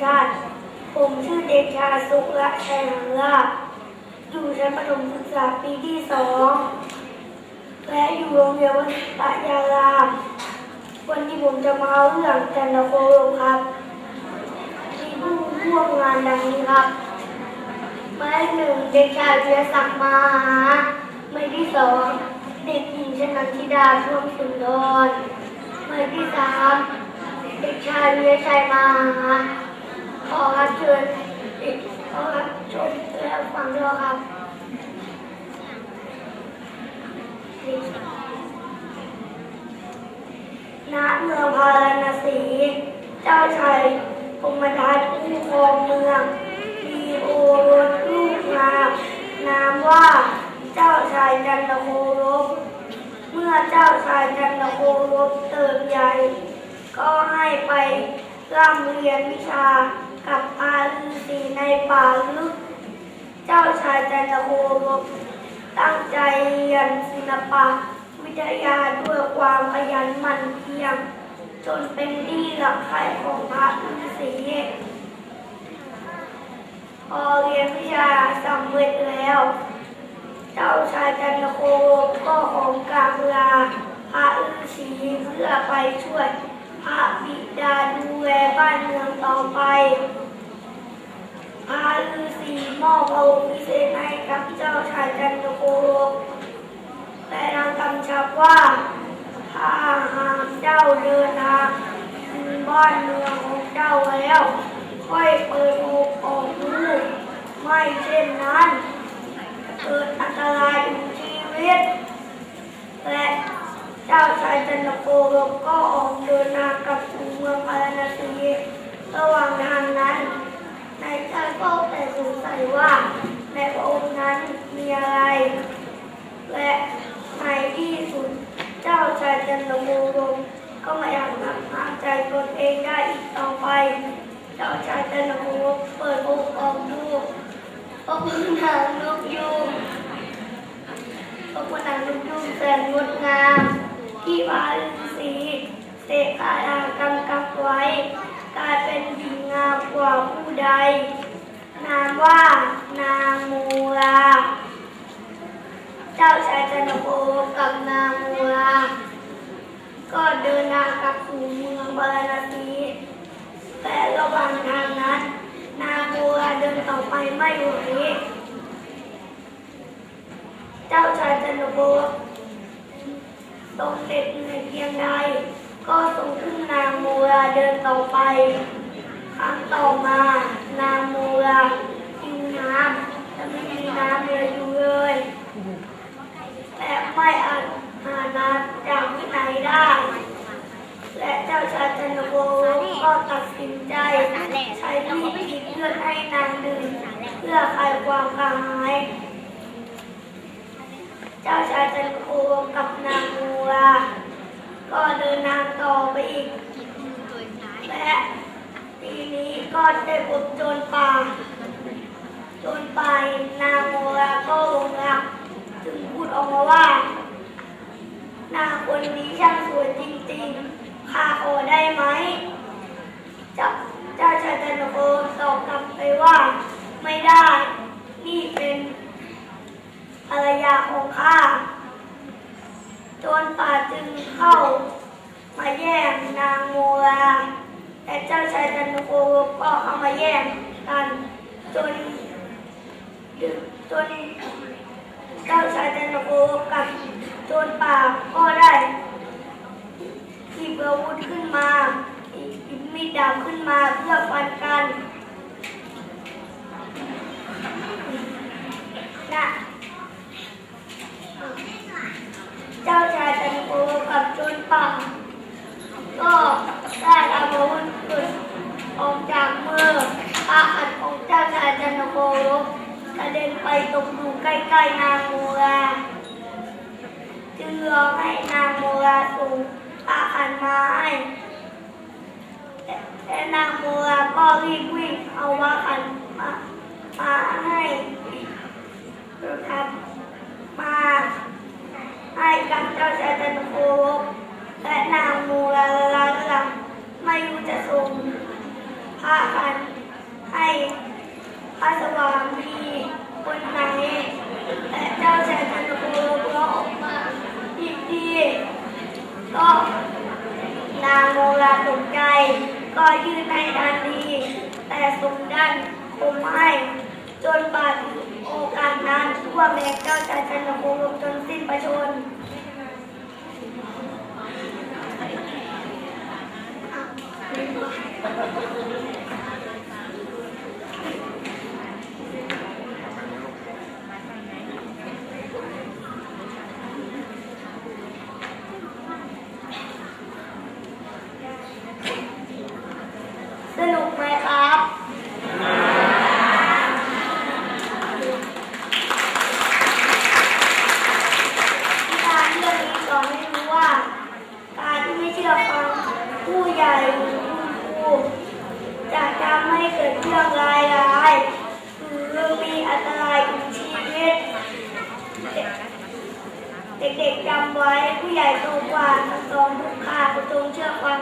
ชื่อเด็กชายสุรชัยหังลาอยู่ชั้นประถมศึกษาปีที่สองและอยู่โรงเรียนวัดตะยาราม วันนี้ผมจะมาเอาเรื่องจันทโคลมครับมีผู้ร่วมงานดังนี้ครับหมายหนึ่งเด็กชายเวียศักดิ์มาหาหมายที่สองเด็กหญิงชนันทิดาช่วงสุนทรหมายที่สามเด็กชายเวียชัยมาหา ขอรับเชิญเด็กขอรับชมและฟังด้วยครับณเมืองพาราณสี เจ้าชายพมทัตผู้ครองเมืองมีโอรสลูกงามนามว่าเจ้าชายจันทโครบเมื่อเจ้าชายจันทโครบเติบใหญ่ ก็ให้ไปร่ำเรียนวิชา กับอาฤาษีในป่าลึก เจ้าชายจันทโคบตั้งใจเรียนศิลปะวิทยาด้วยความขยันหมั่นเพียรจนเป็นที่รักใครของพระฤาษีพอเรียนวิชาสำเร็จแล้ว เจ้าชายจันทโคก็ของกราบลาพระฤาษีเพื่อไปช่วย พระบิดาดูแลบ้านเมืองต่อไปพระฤาษีมอบพระองค์พิเศษให้กับเจ้าชายจันทโคแต่นางกำชับว่าถ้าหากเจ้าเดินทางถึงบ้านเมืองของเจ้าแล้ว ค่อยเปิดอกออกลูกไม่เช่นนั้น เกิดอันตรายถึงชีวิตและ จ้าชายจันทโกรบก็ออกเดินทางกลับสู่เมืองพาราณสีระหว่างทางนั้นนายชายก็แต่สงสัยว่าในองค์นั้นมีอะไร และในที่สุดเจ้าชายจันทโกรบก็ไม่อาจหักห้าใจตนเองได้อีกต่อไป เจ้าชายจันทโกรบเปิดอกออกดูพบนางนกยูงพระพุทธรูปยุ่งแสนงดงาม พาฤาษีเสกคาถากำกับไว้กลายเป็นหญิงงามกว่าผู้ใด นามว่านางมูลา เจ้าชายจันโคกับนางมูลา ก็เดินทางกลับสู่เมืองบาราณสีแต่ระหว่างทางนั้น นางมูลาเดินต่อไปไม่ไหวเจ้าชายจันโบ ทรงเด็ดเหนื่อยเพียงใด ก็ทรงขึ้นนางโมราเดินต่อไป ครั้งต่อมานางโมรากินน้ำแต่ไม่มีน้ำเหลืออยู่เลยและไม่อาจหาน้ำจากที่ไหนได้ และเจ้าชายจันโบก็ตัดสินใจใช้มีดกรีดเลือดให้นางดื่มเพื่อคลายความกระหาย เจ้าชายจันโคกับนางมูราก็เดินทางต่อไปอีกและทีนี้ก็ได้พบโจรป่า โจรป่าเห็นนางมูราก็หลงรักจึงพูดออกมาว่า นางคนนี้ช่างสวยจริงๆข้าขอได้ไหม เจ้าเจ้าชายจันทโคตอบกลับไปว่า ไม่ได้ นี่เป็น ภรรยาของข้าโจรป่าจึงเข้า มาแย่งนางโมราแต่เจ้าชายจันโกก็เข้ามาแย่งกันจนจนเจ้าชายจันโกกับโจรป่าก็ได้หยิบอาวุธขึ้นมาหยิบมีดดาบขึ้นมาเพื่อฟันกันนะ เจ้าชายจันโกกับโจนป่าก็ได้อาวุธปืนออกจากมืออาอัดของเจ้าชายจันโกกระเด็นไปตก อยู่ใกล้ๆนางโมราจึงรอให้นางโมราส่งอาอันมาให้แต่นางโมราก็รีบวิ่งเอาว่าอันมามาให้ครับมา ให้กับเจ้าชายจันทโคและนางมูลาลาลังไม่รู้จะส่งพากันให้ พระสวามีคนไหนและเจ้าชายจันทโคก็ออกมาอีกทีก็นางโมราตกใจ ก็ยื่นให้ทันทีแต่ทรงดันคมให้ จนบาดโอกาสนั้นทั่วแม้เจ้าชายจันทโคจนสิ้นประชนสนุกไหมครับนิทานเรื่องนี้สอนให้รู้ว่า การที่ไม่เชื่อฟังผู้ใหญ่หรือคุณครูจะทำให้เกิดเรื่องร้ายร้ายๆหรือมีอันตรายถึงชีวิต เด็กๆจำไว้ผู้ใหญ่โตกว่าสองทุกขาจงเชื่อความ